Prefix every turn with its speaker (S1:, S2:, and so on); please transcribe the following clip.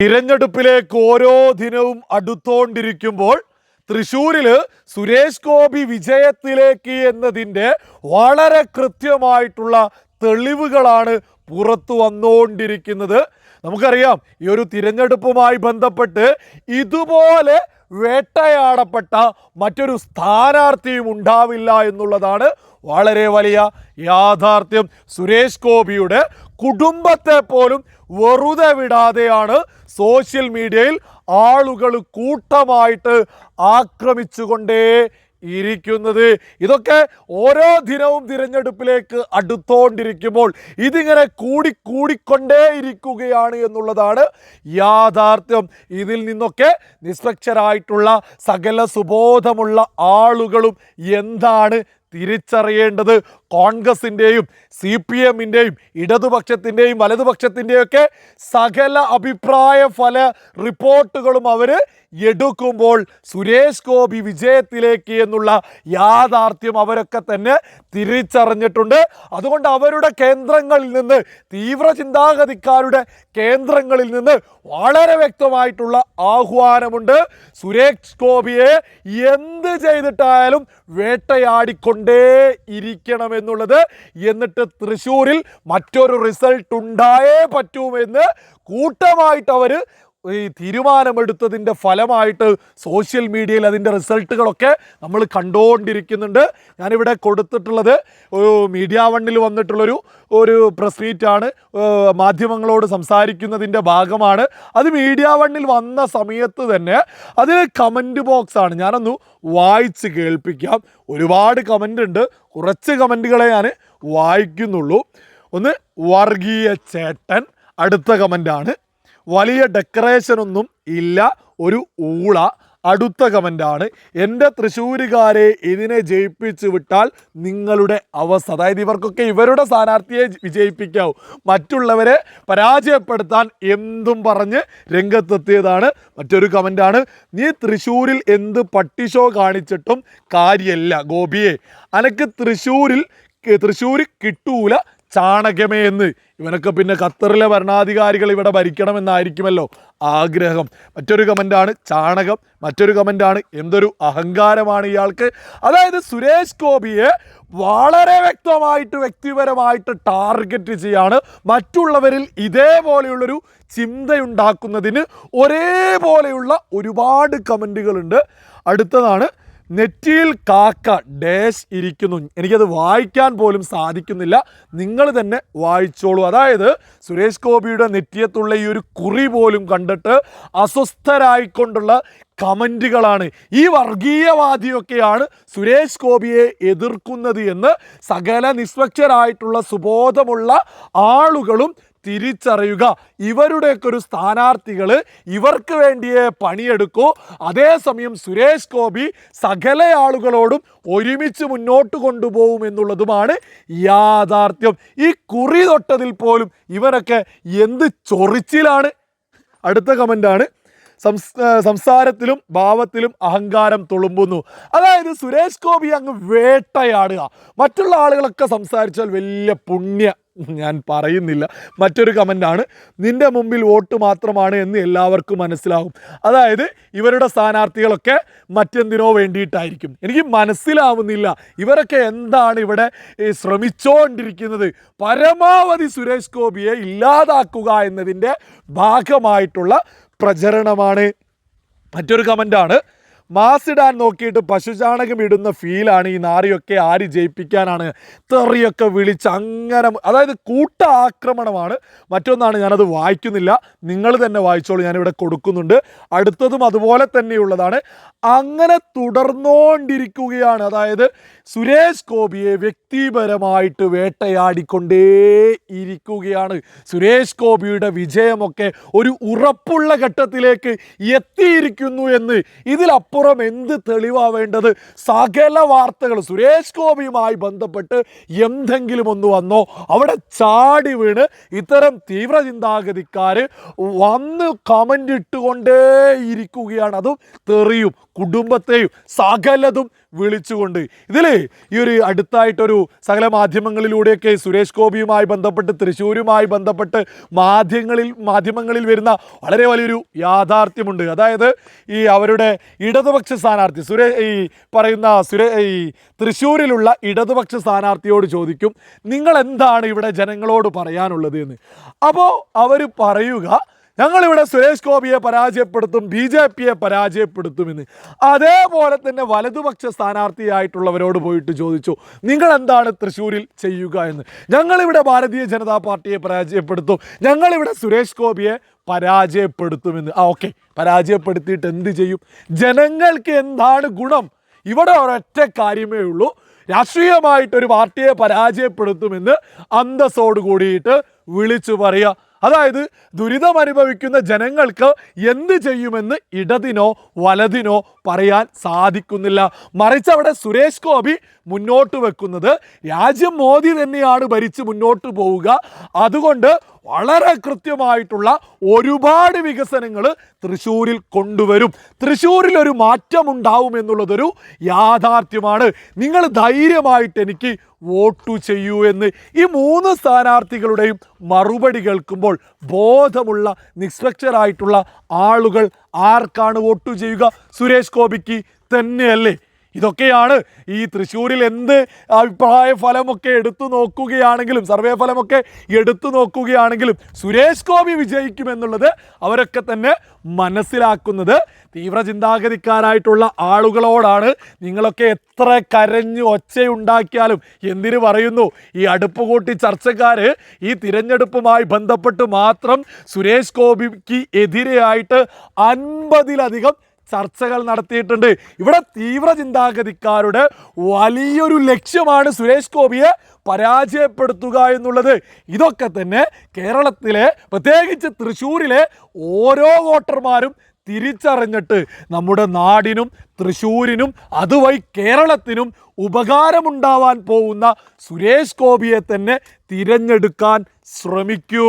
S1: തിരഞ്ഞെടുപ്പിലേക്ക് ഓരോ ദിനവും അടുത്തോണ്ടിരിക്കുമ്പോൾ തൃശ്ശൂരിൽ സുരേഷ് ഗോപി വിജയത്തിലേക്ക് എന്നതിന്റെ വളരെ കൃത്യമായിട്ടുള്ള തെളിവുകളാണ് പുറത്തു വന്നുകൊണ്ടിരിക്കുന്നത്. നമുക്കറിയാം ഈ ഒരു തിരഞ്ഞെടുപ്പുമായി ബന്ധപ്പെട്ട് ഇതുപോലെ വേട്ടയാടപ്പെട്ട മറ്റൊരു സ്ഥാനാർത്ഥിയും ഉണ്ടാവില്ല എന്നുള്ളതാണ് വളരെ വലിയ യാഥാർത്ഥ്യം. സുരേഷ് ഗോപിയുടെ കുടുംബത്തെ പോലും വെറുതെ വിടാതെയാണ് സോഷ്യൽ മീഡിയയിൽ ആളുകൾ കൂട്ടമായിട്ട് ആക്രമിച്ചുകൊണ്ടേ ഇരിക്കുന്നത്. ഇതൊക്കെ ഓരോ ദിനവും തിരഞ്ഞെടുപ്പിലേക്ക് അടുത്തോണ്ടിരിക്കുമ്പോൾ ഇതിങ്ങനെ കൂടി കൂടിക്കൊണ്ടേ ഇരിക്കുകയാണ് എന്നുള്ളതാണ് യാഥാർത്ഥ്യം. ഇതിൽ നിന്നൊക്കെ നിഷ്പക്ഷരായിട്ടുള്ള സകല സുബോധമുള്ള ആളുകളും എന്താണ് തിരിച്ചറിയേണ്ടത് കോൺഗ്രസിന്റെയും സി പി എമ്മിന്റെയും ഇടതുപക്ഷത്തിന്റെയും വലതുപക്ഷത്തിന്റെയും ഒക്കെ സകല അഭിപ്രായ ഫല റിപ്പോർട്ടുകളും അവർ എടുക്കുമ്പോൾ സുരേഷ് ഗോപി വിജയത്തിലേക്ക് എന്നുള്ള യാഥാർത്ഥ്യം അവരൊക്കെ തന്നെ തിരിച്ചറിഞ്ഞിട്ടുണ്ട്. അതുകൊണ്ട് അവരുടെ കേന്ദ്രങ്ങളിൽ നിന്ന് തീവ്ര ചിന്താഗതിക്കാരുടെ കേന്ദ്രങ്ങളിൽ നിന്ന് വളരെ വ്യക്തമായിട്ടുള്ള ആഹ്വാനമുണ്ട്. സുരേഷ് ഗോപിയെ എന്ത് ചെയ്തിട്ടായാലും വേട്ടയാടിക്കൊണ്ടേ ഇരിക്കണം എന്നുള്ളത് എന്നിട്ട് തൃശ്ശൂരിൽ മറ്റൊരു റിസൾട്ട് ഉണ്ടായേ പറ്റുമെന്ന് കൂട്ടമായിട്ട് അവർ ഈ തീരുമാനമെടുത്തതിന്റെ ഫലമായിട്ട് സോഷ്യൽ മീഡിയയിൽ അതിന്റെ റിസൾട്ടുകളൊക്കെ നമ്മൾ കണ്ടുകൊണ്ടിരിക്കുന്നുണ്ട്. ഞാനിവിടെ കൊടുത്തിട്ടുള്ളത് മീഡിയ വണ്ണിൽ വന്നിട്ടുള്ളൊരു ഒരു പ്രസ് മീറ്റാണ്. മാധ്യമങ്ങളോട് സംസാരിക്കുന്നതിന്റെ ഭാഗമാണ്. അത് മീഡിയ വണ്ണിൽ വന്ന സമയത്ത് തന്നെ അതിൽ കമന്റ് ബോക്സാണ്. ഞാനൊന്ന് വായിച്ച് കേൾപ്പിക്കാം. ഒരുപാട് കമന്റ് ഉണ്ട് കുറച്ച് കമന്റുകളെ ഞാൻ വായിക്കുന്നുള്ളൂ. ഒന്ന് വർഗീയ ചേട്ടൻ അടുത്ത കമന്റാണ് വലിയ ഡെക്കറേഷൻ ഒന്നും ഇല്ല. ഒരു ഊള അടുത്ത കമന്റാണ് എന്റെ തൃശ്ശൂരുകാരെ ഇതിനെ ജയിപ്പിച്ച് വിട്ടാൽ നിങ്ങളുടെ അവസ്ഥ അതായത് ഇവർക്കൊക്കെ ഇവരുടെ സ്ഥാനാർത്ഥിയെ വിജയിപ്പിക്കാവൂ. മറ്റുള്ളവരെ പരാജയപ്പെടുത്താൻ എന്തും പറഞ്ഞ് രംഗത്തെത്തിയതാണ്. മറ്റൊരു കമന്റാണ് നീ തൃശ്ശൂരിൽ എന്ത് പട്ടിഷോ കാണിച്ചിട്ടും കാര്യമല്ല ഗോപിയെ. അനക്ക് തൃശ്ശൂരിൽ തൃശ്ശൂർ കിട്ടൂല ചാണകമേ എന്ന്. ഇവനൊക്കെ പിന്നെ ഖത്തറിലെ ഭരണാധികാരികൾ ഇവിടെ ഭരിക്കണമെന്നായിരിക്കുമല്ലോ ആഗ്രഹം. മറ്റൊരു കമന്റാണ് ചാണകം. മറ്റൊരു കമന്റാണ് എന്തൊരു അഹങ്കാരമാണ് ഇയാൾക്ക്. അതായത് സുരേഷ് ഗോപിയെ വളരെ വ്യക്തമായിട്ട് വ്യക്തിപരമായിട്ട് ടാർഗറ്റ് ചെയ്യാണ് മറ്റുള്ളവരിൽ ഇതേപോലെയുള്ളൊരു ചിന്തയുണ്ടാക്കുന്നതിന് ഒരേപോലെയുള്ള ഒരുപാട് കമന്റുകളുണ്ട് അടുത്തതാണ് നെറ്റിയിൽ കാക്ക ഡാഷ് ഇരിക്കുന്നു. എനിക്കത് വായിക്കാൻ പോലും സാധിക്കുന്നില്ല. നിങ്ങൾ തന്നെ വായിച്ചോളൂ. അതായത് സുരേഷ് ഗോപിയുടെ നെറ്റിയത്തുള്ള ഈ ഒരു കുറി പോലും കണ്ടിട്ട് അസ്വസ്ഥരായിക്കൊണ്ടുള്ള കമന്റുകളാണ് ഈ വർഗീയവാദിയൊക്കെയാണ് സുരേഷ് ഗോപിയെ എതിർക്കുന്നത് എന്ന് സകല നിഷ്പക്ഷരായിട്ടുള്ള സുബോധമുള്ള ആളുകളും തിരിച്ചറിയുക. ഇവരുടെയൊക്കെ ഒരു സ്ഥാനാർത്ഥികൾ ഇവർക്ക് വേണ്ടിയേ പണിയെടുക്കൂ. അതേസമയം സുരേഷ് ഗോപി സകല ആളുകളോടും ഒരുമിച്ച് മുന്നോട്ട് കൊണ്ടുപോകും എന്നുള്ളതുമാണ് യാഥാർത്ഥ്യം. ഈ കുറി തൊട്ടതിൽ പോലും ഇവരൊക്കെ എന്ത് ചൊറിച്ചിലാണ്? അടുത്ത കമന്റാണ് സംസാരത്തിലും ഭാവത്തിലും അഹങ്കാരം തുളുമ്പുന്നു. അതായത് സുരേഷ് ഗോപി അങ്ങ് വേട്ടയാടുക. മറ്റുള്ള ആളുകളൊക്കെ സംസാരിച്ചാൽ വലിയ പുണ്യ ഞാൻ പറയുന്നില്ല. മറ്റൊരു കമന്റാണ് നിന്റെ മുമ്പിൽ വോട്ട് മാത്രമാണ് എന്ന് എല്ലാവർക്കും മനസ്സിലാകും അതായത് ഇവരുടെ സ്ഥാനാർത്ഥികളൊക്കെ മറ്റെന്തിനോ വേണ്ടിയിട്ടായിരിക്കും. എനിക്ക് മനസ്സിലാവുന്നില്ല ഇവരൊക്കെ എന്താണ് ഇവിടെ ശ്രമിച്ചുകൊണ്ടിരിക്കുന്നത് പരമാവധി സുരേഷ് ഗോപിയെ ഇല്ലാതാക്കുക എന്നതിന്റെ ഭാഗമായിട്ടുള്ള പ്രചരണമാണ്. മറ്റൊരു കമന്റാണ് മാസിടാൻ നോക്കിയിട്ട് പശുചാണകം ഇടുന്ന ഫീലാണ് ഈ നാറിയൊക്കെ ആര് ജയിപ്പിക്കാനാണ് തെറിയൊക്കെ വിളിച്ച് അങ്ങനെ അതായത് കൂട്ട ആക്രമണമാണ് മറ്റൊന്നാണ് ഞാനത് വായിക്കുന്നില്ല. നിങ്ങൾ തന്നെ വായിച്ചോളൂ. ഞാനിവിടെ കൊടുക്കുന്നുണ്ട്. അടുത്തതും അതുപോലെ തന്നെയുള്ളതാണ്. അങ്ങനെ തുടർന്നുകൊണ്ടിരിക്കുകയാണ് അതായത് സുരേഷ് ഗോപിയെ വ്യക്തിപരമായിട്ട് വേട്ടയാടിക്കൊണ്ടേ ഇരിക്കുകയാണ്. സുരേഷ് ഗോപിയുടെ വിജയമൊക്കെ ഒരു ഉറപ്പുള്ള ഘട്ടത്തിലേക്ക് എത്തിയിരിക്കുന്നു എന്ന് ഇതിലപ്പുറം എന്ത് തെളിവാവേണ്ടത്? സകല വാർത്തകൾ സുരേഷ് ഗോപിയുമായി ബന്ധപ്പെട്ട് എന്തെങ്കിലും ഒന്ന് വന്നോ? അവിടെ ചാടി വീണ് ഇത്തരം തീവ്ര ചിന്താഗതിക്കാർ വന്ന് കമന്റ് ഇട്ടുകൊണ്ടേ ഇരിക്കുകയാണ് അതും തെറിയും കുടുംബത്തെയും സകലതും വിളിച്ചുകൊണ്ട്. ഇതിൽ ഈ ഒരു അടുത്തായിട്ടൊരു സകല മാധ്യമങ്ങളിലൂടെയൊക്കെ സുരേഷ് ഗോപിയുമായി ബന്ധപ്പെട്ട് തൃശ്ശൂരുമായി ബന്ധപ്പെട്ട് മാധ്യമങ്ങളിൽ മാധ്യമങ്ങളിൽ വരുന്ന വളരെ വലിയൊരു യാഥാർത്ഥ്യമുണ്ട്. അതായത് ഈ അവരുടെ ഇടതുപക്ഷ സ്ഥാനാർത്ഥി സുരേ ഈ പറയുന്ന സുരേ ഈ തൃശ്ശൂരിലുള്ള ഇടതുപക്ഷ സ്ഥാനാർത്ഥിയോട് ചോദിക്കും നിങ്ങൾ എന്താണ് ഇവിടെ ജനങ്ങളോട് പറയാനുള്ളത് എന്ന് അപ്പോൾ അവർ പറയുക ഞങ്ങളിവിടെ സുരേഷ് ഗോപിയെ പരാജയപ്പെടുത്തും ബി ജെ പിയെ പരാജയപ്പെടുത്തുമെന്ന്. അതേപോലെ തന്നെ വലതുപക്ഷ സ്ഥാനാർത്ഥിയായിട്ടുള്ളവരോട് പോയിട്ട് ചോദിച്ചു നിങ്ങൾ എന്താണ് തൃശ്ശൂരിൽ ചെയ്യുക എന്ന്? ഞങ്ങളിവിടെ ഭാരതീയ ജനതാ പാർട്ടിയെ പരാജയപ്പെടുത്തും ഞങ്ങളിവിടെ സുരേഷ് ഗോപിയെ പരാജയപ്പെടുത്തുമെന്ന്. ആ ഓക്കെ. പരാജയപ്പെടുത്തിയിട്ട് എന്ത് ചെയ്യും? ജനങ്ങൾക്ക് എന്താണ് ഗുണം? ഇവിടെ ഒരൊറ്റ കാര്യമേ ഉള്ളൂ. രാഷ്ട്രീയമായിട്ടൊരു പാർട്ടിയെ പരാജയപ്പെടുത്തുമെന്ന് അന്തസ്സോട് കൂടിയിട്ട് വിളിച്ചു പറയുക. അതായത് ദുരിതം അനുഭവിക്കുന്ന ജനങ്ങൾക്ക് എന്ത് ചെയ്യുമെന്ന് ഇടതിനോ വലതിനോ പറയാൻ സാധിക്കുന്നില്ല. മറിച്ച് അവിടെ സുരേഷ് ഗോപി മുന്നോട്ട് വെക്കുന്നത് രാജ്യം മോദി തന്നെയാണ് ഭരിച്ച് മുന്നോട്ട് പോവുക. അതുകൊണ്ട് വളരെ കൃത്യമായിട്ടുള്ള ഒരുപാട് വികസനങ്ങൾ തൃശ്ശൂരിൽ കൊണ്ടുവരും. തൃശ്ശൂരിൽ ഒരു മാറ്റമുണ്ടാവും എന്നുള്ളതൊരു യാഥാർത്ഥ്യമാണ്. നിങ്ങൾ ധൈര്യമായിട്ട് എനിക്ക് വോട്ടു ചെയ്യൂ എന്ന് ഈ മൂന്ന് സ്ഥാനാർത്ഥികളുടെയും മറുപടി കേൾക്കുമ്പോൾ ബോധമുള്ള നിഷ്പക്ഷരായിട്ടുള്ള ആളുകൾ ആർക്കാണ് വോട്ടു ചെയ്യുക? സുരേഷ് ഗോപിക്ക് തന്നെയല്ലേ ഇതൊക്കെയാണ് ഈ തൃശ്ശൂരിൽ എന്ത് അഭിപ്രായ ഫലമൊക്കെ എടുത്തു നോക്കുകയാണെങ്കിലും സർവേ ഫലമൊക്കെ എടുത്തു നോക്കുകയാണെങ്കിലും സുരേഷ് ഗോപി വിജയിക്കുമെന്നുള്ളത് അവരൊക്കെ തന്നെ മനസ്സിലാക്കുന്നത്. തീവ്ര ചിന്താഗതിക്കാരായിട്ടുള്ള ആളുകളോടാണ് നിങ്ങളൊക്കെ എത്ര കരഞ്ഞു ഒച്ചയുണ്ടാക്കിയാലും എന്തിന് പറയുന്നു? ഈ അടുപ്പ് കൂട്ടി ചർച്ചക്കാർ ഈ തിരഞ്ഞെടുപ്പുമായി ബന്ധപ്പെട്ട് മാത്രം സുരേഷ് ഗോപിക്ക് എതിരെയായിട്ട് അൻപതിലധികം ചർച്ചകൾ നടത്തിയിട്ടുണ്ട്. ഇവിടെ തീവ്ര ചിന്താഗതിക്കാരുടെ വലിയൊരു ലക്ഷ്യമാണ് സുരേഷ് ഗോപിയെ പരാജയപ്പെടുത്തുക എന്നുള്ളത്. ഇതൊക്കെ തന്നെ കേരളത്തിലെ പ്രത്യേകിച്ച് തൃശ്ശൂരിലെ ഓരോ വോട്ടർമാരും തിരിച്ചറിഞ്ഞിട്ട് നമ്മുടെ നാടിനും തൃശ്ശൂരിനും അതുവഴി കേരളത്തിനും ഉപകാരമുണ്ടാവാൻ പോകുന്ന സുരേഷ് ഗോപിയെ തന്നെ തിരഞ്ഞെടുക്കാൻ ശ്രമിക്കൂ.